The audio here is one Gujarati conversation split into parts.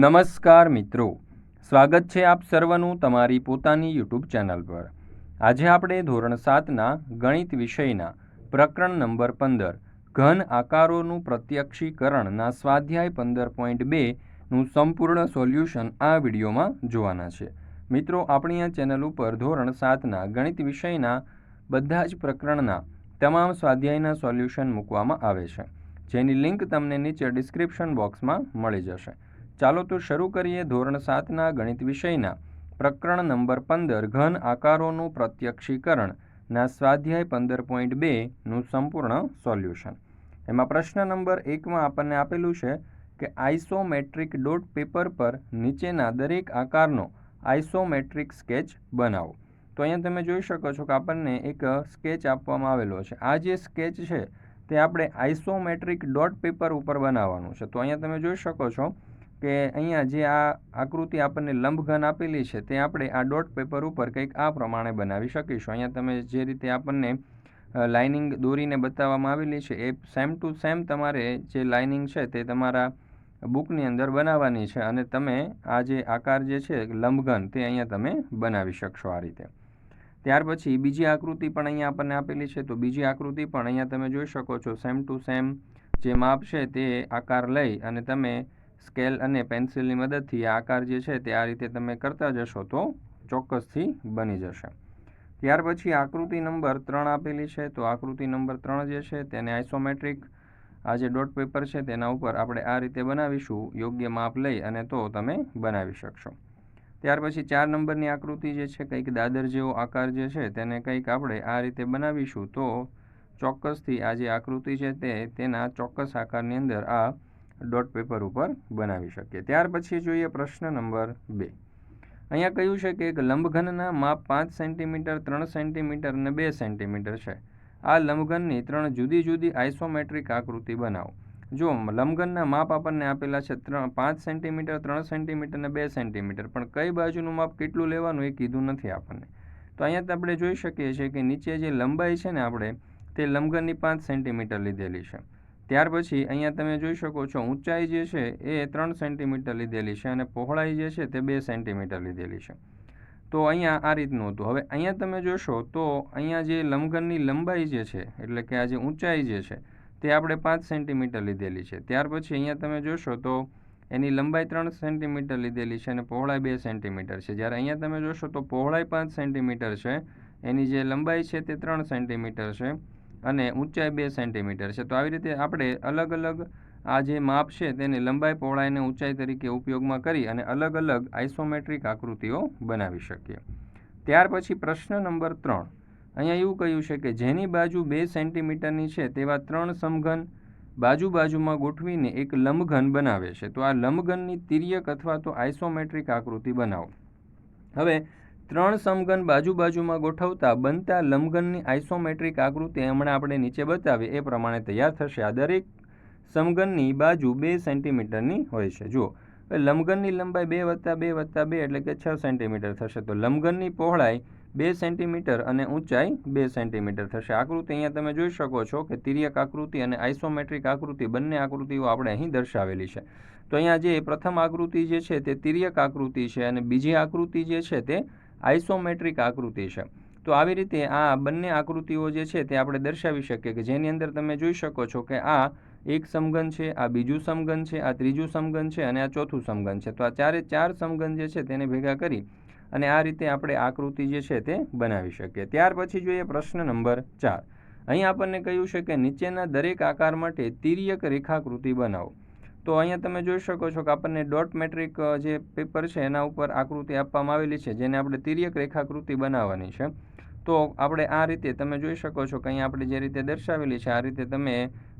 નમસ્કાર મિત્રો. સ્વાગત છે આપ સર્વનું તમારી પોતાની યુટ્યુબ ચેનલ પર. આજે આપણે ધોરણ સાતના ગણિત વિષયના પ્રકરણ નંબર પંદર, ઘન આકારોનું પ્રત્યક્ષીકરણના સ્વાધ્યાય પંદર પોઈન્ટ બેનું સંપૂર્ણ સોલ્યુશન આ વિડીયોમાં જોવાના છે. મિત્રો, આપણી આ ચેનલ ઉપર ધોરણ સાતના ગણિત વિષયના બધા જ પ્રકરણના તમામ સ્વાધ્યાયના સોલ્યુશન મૂકવામાં આવે છે. જેની લિંક તમને નીચે ડિસ્ક્રિપ્શન બોક્સમાં મળી જશે. ચાલો તો શરૂ કરીએ ધોરણ સાતના ગણિત વિષયના. પ્રકરણ નંબર પંદર, ઘન આકારોનું પ્રત્યક્ષીકરણના સ્વાધ્યાય પંદર પોઈન્ટ બેનું સંપૂર્ણ સોલ્યુશન. એમાં પ્રશ્ન નંબર એકમાં આપણને આપેલું છે કે આઇસોમેટ્રિક ડોટ પેપર પર નીચેના દરેક આકારનો આઇસોમેટ્રિક સ્કેચ બનાવો. તો અહીંયા તમે જોઈ શકો છો કે આપણને એક સ્કેચ આપવામાં આવેલો છે. આ જે સ્કેચ છે તે આપણે આઇસોમેટ્રિક ડોટ પેપર ઉપર બનાવવાનું છે. તો અહીંયા તમે જોઈ શકો છો કે અહીંયા જે આ આકૃતિ આપણને લંબઘન આપેલી છે, તે આપણે આ ડોટ પેપર ઉપર કંઈક આ પ્રમાણે બનાવી શકીશું. અહીંયા તમે જે રીતે આપણને લાઇનિંગ દોરીને બતાવવામાં આવેલી છે, એ સેમ ટુ સેમ તમારે જે લાઇનિંગ છે તે તમારા બુકની અંદર બનાવવાની છે અને તમે આ જે આકાર જે છે, લંબઘન, તે અહીંયા તમે બનાવી શકશો આ રીતે. ત્યાર પછી બીજી આકૃતિ પણ અહીંયા આપણને આપેલી છે, તો બીજી આકૃતિ પણ અહીંયા તમે જોઈ શકો છો, સેમ ટુ સેમ જે માપ છે તે આકાર લઈ અને તમે સ્કેલ અને પેન્સિલની મદદથી આ આકાર જે છે તે આ રીતે તમે કરતા જશો તો ચોક્કસથી બની જશે. ત્યાર પછી આકૃતિ નંબર ત્રણ આપેલી છે, તો આકૃતિ નંબર ત્રણ જે છે તેને આઇસોમેટ્રિક આ જે ડોટ પેપર છે તેના ઉપર આપણે આ રીતે બનાવીશું, યોગ્ય માપ લઈ અને તો તમે બનાવી શકશો. ત્યાર પછી ચાર નંબરની આકૃતિ જે છે કંઈક દાદર જેવો આકાર જે છે તેને કંઈક આપણે આ રીતે બનાવીશું તો ચોક્કસથી આ જે આકૃતિ છે તે તેના ચોક્કસ આકારની અંદર આ ડોટ પેપર ઉપર બનાવી શકીએ. ત્યાર પછી જોઈએ પ્રશ્ન નંબર બે. અહીંયા કહ્યું છે કે એક લંબઘનના માપ પાંચ સેન્ટીમીટર, ત્રણ સેન્ટીમીટર અને બે સેન્ટીમીટર છે. આ લંબઘનની ત્રણ જુદી જુદી આઇસોમેટ્રિક આકૃતિ બનાવો. જો લંબઘનના માપ આપણને આપેલા છે ત્રણ, પાંચ સેન્ટીમીટર, ત્રણ સેન્ટીમીટર અને બે સેન્ટીમીટર, પણ કઈ બાજુનું માપ કેટલું લેવાનું એ કીધું નથી આપણને. તો અહીંયા આપણે જોઈ શકીએ છીએ કે નીચે જે લંબાઈ છે ને આપણે, તે લંબઘનની પાંચ સેન્ટીમીટર લીધેલી છે. ત્યાર પછી અહીંયા તમે જોઈ શકો છો, ઊંચાઈ જે છે એ ત્રણ સેન્ટીમીટર લીધેલી છે અને પહોળાઈ જે છે તે બે સેન્ટીમીટર લીધેલી છે. તો અહીંયા આ રીતનું હતું. હવે અહીંયા તમે જોશો તો અહીંયા જે લંબઘનની લંબાઈ જે છે, એટલે કે આ જે ઊંચાઈ જે છે, તે આપણે પાંચ સેન્ટીમીટર લીધેલી છે. ત્યાર પછી અહીંયા તમે જોશો તો એની લંબાઈ ત્રણ સેન્ટીમીટર લીધેલી છે અને પહોળાઈ બે સેન્ટીમીટર છે. જ્યારે અહીંયા તમે જોશો તો પહોળાઈ પાંચ સેન્ટીમીટર છે, એની જે લંબાઈ છે તે ત્રણ સેન્ટીમીટર છે. અને ઊંચાઈ બે સેન્ટીમીટર છે. તો આવી રીતે આપણે અલગ અલગ આ જે માપ છે તેને લંબાઈ પહોળાઈ અને ઊંચાઈ તરીકે ઉપયોગમાં કરી અને અલગ અલગ આઇસોમેટ્રિક આકૃતિઓ બનાવી શકીએ. ત્યાર પછી પ્રશ્ન નંબર ત્રણ. અહીંયા એવું કહ્યું છે કે જેની બાજુ બે સેન્ટીમીટરની છે તેવા ત્રણ સમઘન બાજુ બાજુમાં ગોઠવીને એક લંબઘન બનાવે છે. તો આ લંબઘનની તિર્યક અથવા તો આઇસોમેટ્રિક આકૃતિ બનાવો. હવે ત્રણ સમઘન બાજુ બાજુમાં ગોઠવતા બનતા લંબઘનની આઇસોમેટ્રિક આકૃતિ હમણાં આપણે નીચે બતાવીએ. એ પ્રમાણે તૈયાર થશે. આ દરેક સમઘનની બાજુ બે સેન્ટીમીટરની હોય છે. જુઓ. લંબઘનની લંબાઈ બે વત્તા બે વત્તા બે એટલે કે છ સેન્ટીમીટર થશે. તો લંબઘનની પહોળાઈ બે સેન્ટીમીટર અને ઊંચાઈ બે સેન્ટીમીટર થશે. આકૃતિ અહીંયા તમે જોઈ શકો છો કે તિર્યક આકૃતિ અને આઇસોમેટ્રિક આકૃતિ બંને આકૃતિઓ આપણે અહીં દર્શાવેલી છે. તો અહીંયા જે પ્રથમ આકૃતિ જે છે તે તિર્યક આકૃતિ છે અને બીજી આકૃતિ જે છે તે આઇસોમેટ્રિક આકૃતિ છે. તો આવી રીતે આ બંને આકૃતિઓ જે છે તે આપણે દર્શાવી શકીએ કે જેની અંદર તમે જોઈ શકો છો કે આ એક સમગન છે, આ બીજું સમગન છે, આ ત્રીજું સમગન છે અને આ ચોથું સમગન છે. તો આ ચારે ચાર સમગન જે છે તેને ભેગા કરી અને આ રીતે આપણે આકૃતિ જે છે તે બનાવી શકીએ. ત્યાર પછી જોઈએ પ્રશ્ન નંબર ચાર. અહીં આપણને કહ્યું છે કે નીચેના દરેક આકાર માટે તિર્યક રેખાકૃતિ બનાવો. તો અહીંયા તમે જોઈ શકો છો કે આપણને ડોટ મેટ્રિક જે પેપર છે એના ઉપર આકૃતિ આપવામાં આવેલી છે, જેને આપણે તિર્યક રેખાકૃતિ બનાવવાની છે. તો આપણે આ રીતે તમે જોઈ શકો છો કે અહીંયા આપણે જે રીતે દર્શાવેલી છે, આ રીતે તમે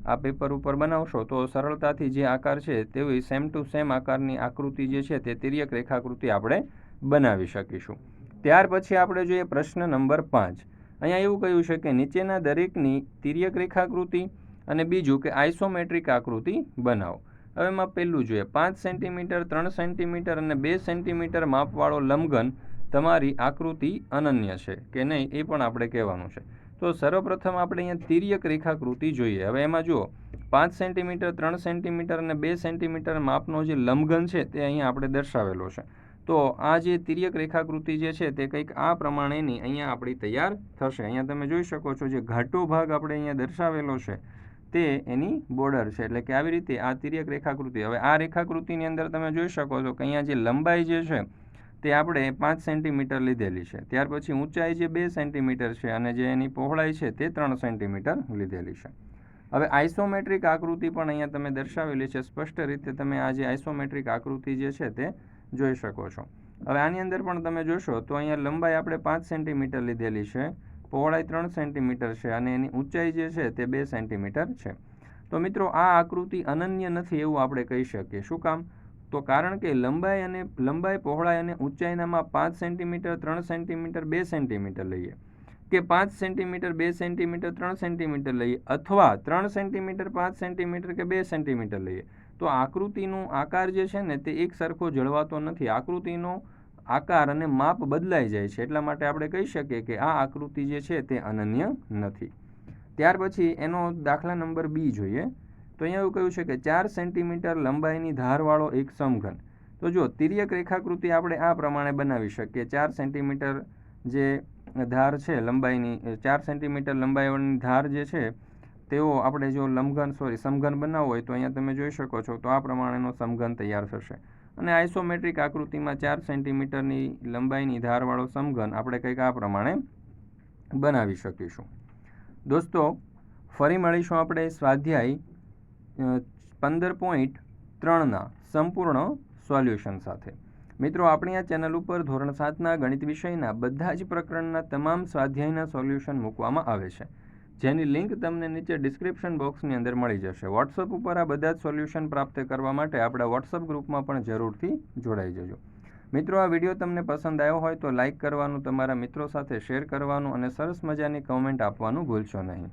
આ પેપર ઉપર બનાવશો તો સરળતાથી જે આકાર છે તેવી સેમ ટુ સેમ આકારની આકૃતિ જે છે તે તિર્યક રેખાકૃતિ આપણે બનાવી શકીશું. ત્યાર પછી આપણે જોઈએ પ્રશ્ન નંબર પાંચ. અહીંયા એવું કહ્યું છે કે નીચેના દરેકની તિર્યક રેખાકૃતિ અને બીજું કે આઇસોમેટ્રિક આકૃતિ બનાવો. હવે એમાં પહેલું જોઈએ. પાંચ સેન્ટીમીટર, ત્રણ સેન્ટીમીટર અને બે સેન્ટીમીટર માપવાળો લંબઘન તમારી આકૃતિ અનન્ય છે કે નહીં એ પણ આપણે કહેવાનું છે. તો સર્વપ્રથમ આપણે અહીંયા તિર્યક રેખાકૃતિ જોઈએ. હવે એમાં જુઓ. પાંચ સેન્ટીમીટર, ત્રણ સેન્ટીમીટર અને બે સેન્ટીમીટર માપનો જે લંબઘન છે તે અહીંયા આપણે દર્શાવેલો છે. તો આ જે તિર્યક રેખાકૃતિ જે છે તે કંઈક આ પ્રમાણેની અહીંયા આપણી તૈયાર થશે. અહીંયા તમે જોઈ શકો છો જે ઘાટો ભાગ આપણે અહીંયા દર્શાવેલો છે. તે એની બોર્ડર છે. એટલે કે આવી રીતે આ તિર્યક રેખાકૃતિ. હવે આ રેખાકૃતિની અંદર તમે જોઈ શકો છો કે અહીંયા જે લંબાઈ જે છે, તે આપણે પાંચ સેન્ટીમીટર લીધેલી છે. ત્યાર પછી ઊંચાઈ જે બે સેન્ટીમીટર છે અને જે એની પહોળાઈ છે, તે ત્રણ સેન્ટીમીટર લીધેલી છે. હવે આઇસોમેટ્રિક આકૃતિ પણ અહીંયા તમે દર્શાવેલી છે. સ્પષ્ટ રીતે તમે આ જે આઇસોમેટ્રિક આકૃતિ જે છે, તે જોઈ શકો છો. હવે આની અંદર પણ તમે જોશો તો અહીંયા લંબાઈ આપણે પાંચ સેન્ટીમીટર લીધેલી છે. પહોળાઈ ત્રણ સેન્ટીમીટર છે અને એની ઊંચાઈ જે છે તે બે સેન્ટીમીટર છે. તો મિત્રો, આ આકૃતિ અનન્ય નથી એવું આપણે કહી શકીએ. શું કામ? તો કારણ કે લંબાઈ અને લંબાઈ, પહોળાઈ અને ઊંચાઈનામાં પાંચ સેન્ટીમીટર, ત્રણ સેન્ટીમીટર, બે સેન્ટીમીટર લઈએ. કે પાંચ સેન્ટીમીટર, બે સેન્ટીમીટર, ત્રણ સેન્ટીમીટર લઈએ અથવા ત્રણ સેન્ટીમીટર, પાંચ સેન્ટીમીટર કે બે સેન્ટીમીટર લઈએ. તો આકૃતિનું આકાર જે છે ને તે એક સરખો જળવાતો નથી. આકૃતિનો આકાર અને માપ બદલાઈ જાય છે. એટલા માટે આપણે કહી શકીએ કે આ આકૃતિ જે છે તે અનન્ય નથી. ત્યાર પછી એનો દાખલા નંબર બી જોઈએ. તો અહીંયા એવું કહ્યું છે કે ચાર સેન્ટીમીટર લંબાઈની ધારવાળો એક સમઘન. તો જો તિર્યક રેખાકૃતિ આપણે આ પ્રમાણે બનાવી શકીએ. ચાર સેન્ટીમીટર જે ધાર છે લંબાઈની ચાર સેન્ટીમીટર લંબાઈની ધાર જે છે, તેઓ આપણે જો લંબઘન, સોરી, સમઘન બનાવવો હોય તો અહીંયા તમે જોઈ શકો છો. તો આ પ્રમાણેનો સમઘન તૈયાર થશે. અને આઇસોમેટ્રિક આકૃતિમાં ચાર સેન્ટીમીટરની લંબાઈની ધારવાળો સમઘન આપણે કંઈક આ પ્રમાણે બનાવી શકીશું. દોસ્તો, ફરી મળીશું આપણે સ્વાધ્યાય પંદર પોઈન્ટ ત્રણના સંપૂર્ણ સોલ્યુશન સાથે. મિત્રો, આપણી આ ચેનલ ઉપર ધોરણ સાતના ગણિત વિષયના બધા જ પ્રકરણના તમામ સ્વાધ્યાયના સોલ્યુશન મૂકવામાં આવે છે. જેની લિંક તમને નીચે ડિસ્ક્રિપ્શન બોક્સની અંદર મળી જશે. વોટ્સઅપ ઉપર આ બધા જ સોલ્યુશન પ્રાપ્ત કરવા માટે આપણા વોટ્સઅપ ગ્રુપમાં પણ જરૂરથી જોડાઈ જજો. મિત્રો, આ વીડિયો તમને પસંદ આવ્યો હોય તો લાઇક કરવાનું, તમારા મિત્રો સાથે શેર કરવાનું અને સરસ મજાની કમેન્ટ આપવાનું ભૂલશો નહીં.